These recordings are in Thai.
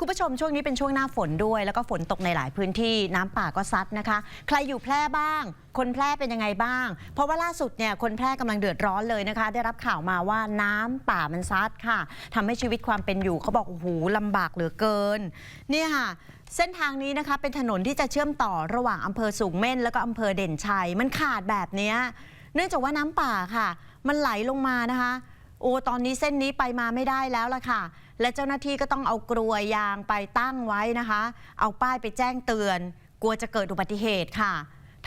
คุณผู้ชมช่วงนี้เป็นช่วงหน้าฝนด้วย แล้วก็ฝนตกในหลายพื้นที่น้ำป่าก็ซัดนะคะ ใครอยู่แพร่บ้าง คนแพร่เป็นยังไงบ้าง เพราะว่าล่าสุดเนี่ยคนแพร่กำลังเดือดร้อนเลยนะคะ ได้รับข่าวมาว่าน้ำป่ามันซัดค่ะทำให้ชีวิตความเป็นอยู่เขาบอกโอ้โหลำบากเหลือเกิน เนี่ยค่ะเส้นทางนี้นะคะเป็นถนนที่จะเชื่อมต่อระหว่างอำเภอสูงเม่น แล้วก็อำเภอเด่นชัยมันขาดแบบนี้เนื่องจากว่าน้ำป่าค่ะ มันไหลลงมานะคะ โอ้ตอนนี้เส้นนี้ไปมาไม่ได้แล้วล่ะค่ะ และเจ้าหน้าที่ก็ต้องเอากลวยยางไปตั้งไว้นะคะ เอาป้ายไปแจ้งเตือน กลัวจะเกิดอุบัติเหตุค่ะ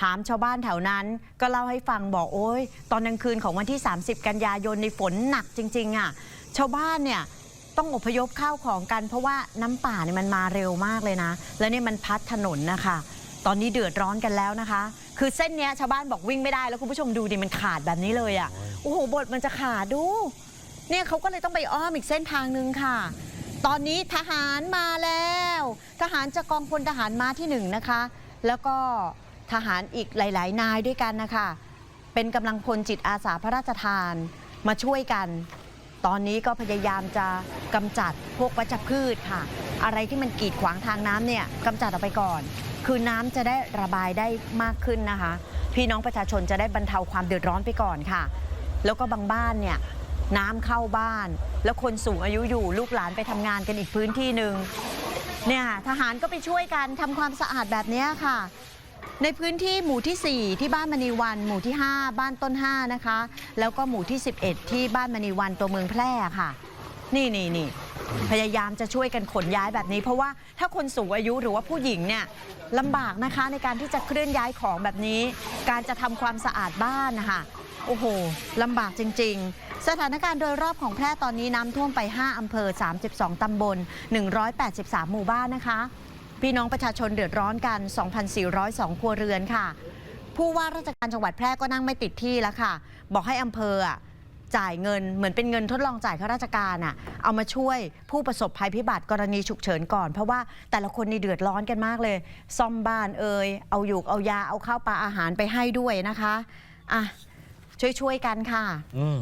ถามชาวบ้านแถวนั้นก็เล่าให้ฟังบอกโอ้ยตอนกลางคืนของวันที่ 30 กันยายนในฝนหนักจริงๆอะชาวบ้านเนี่ยต้องอพยพข้าวของกัน เพราะว่าน้ำป่าเนี่ยมันมาเร็วมากเลยนะ แล้วเนี่ยมันพัดถนนนะคะ ตอนนี้เดือดร้อนกันแล้วนะคะ คือเส้นเนี้ยชาวบ้านบอกวิ่งไม่ได้แล้วคุณผู้ชมดูดิมันขาดแบบนี้เลยอะโอ้โหบทมันจะขาดดู เนี่ยเขาก็เลยต้องไปอ้อมอีกเส้นทางหนึ่งค่ะ ตอนนี้ทหารมาแล้ว ทหารจากกองพลทหารมาที่หนึ่งนะคะ แล้วก็ทหารอีกหลาย ๆ นายด้วยกันนะคะ เป็นกำลังพลจิตอาสาพระราชทานมาช่วยกัน ตอนนี้ก็พยายามจะกำจัดพวกวัชพืชค่ะ อะไรที่มันกีดขวางทางน้ำเนี่ยกำจัดออกไปก่อน คือน้ำจะได้ระบายได้มากขึ้นนะคะ พี่น้องประชาชนจะได้บรรเทาความเดือดร้อนไปก่อนค่ะ แล้วก็บางบ้านเนี่ยน้ำเข้าบ้าน แล้วคนสูงอายุอยู่ลูกหลานไปทำงานกันอีกพื้นที่หนึ่งเนี่ยทหารก็ไปช่วยกันทำความสะอาดแบบนี้ค่ะ ในพื้นที่หมู่ที่ 4 ที่บ้านมณีวัน หมู่ที่ 5 บ้านต้น 5 นะคะ แล้วก็หมู่ที่ 11 ที่บ้านมณีวันตัวเมืองแพร่ค่ะ นี่นี่นี่ พยายามจะช่วยกันขนย้ายแบบนี้ เพราะว่าถ้าคนสูงอายุหรือว่าผู้หญิงเนี่ยลำบากนะคะในการที่จะเคลื่อนย้ายของแบบนี้ การจะทำความสะอาดบ้านนะคะโอ้โหลำบากจริง ๆ สถานการณ์โดยรอบของแพร่ตอนนี้น้ำท่วมไป 5อำเภอ 32 ตำบล 183 หมู่บ้านนะคะ พี่น้องประชาชนเดือดร้อนกัน 2,402 ครัวเรือนค่ะ ผู้ว่าราชการจังหวัดแพร่ก็นั่งไม่ติดที่แล้วค่ะ บอกให้อำเภอ จ่ายเงินเหมือนเป็นเงินทดลองจ่ายข้าราชการอะเอามาช่วยผู้ประสบภัยพิบัติกรณีฉุกเฉินก่อน เพราะว่าแต่ละคนนี่เดือดร้อนกันมากเลย ซ่อมบ้านเอ่ยเอาอยู่เอายาเอาข้าวปลาอาหารไปให้ด้วยนะคะอะช่วยๆกันค่ะ อืม